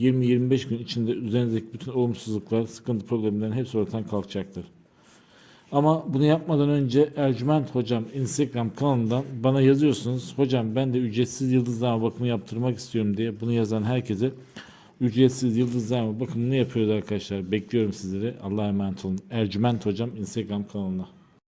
20-25 gün içinde üzerinizdeki bütün olumsuzluklar, sıkıntı problemlerin hepsi ortadan kalkacaktır. Ama bunu yapmadan önce Ercüment Hocam Instagram kanalından bana yazıyorsunuz. Hocam ben de ücretsiz yıldızlama bakımı yaptırmak istiyorum diye bunu yazan herkese ücretsiz yıldızlama bakımını yapıyoruz arkadaşlar. Bekliyorum sizleri. Allah'a emanet olun. Ercüment Hocam Instagram kanalına.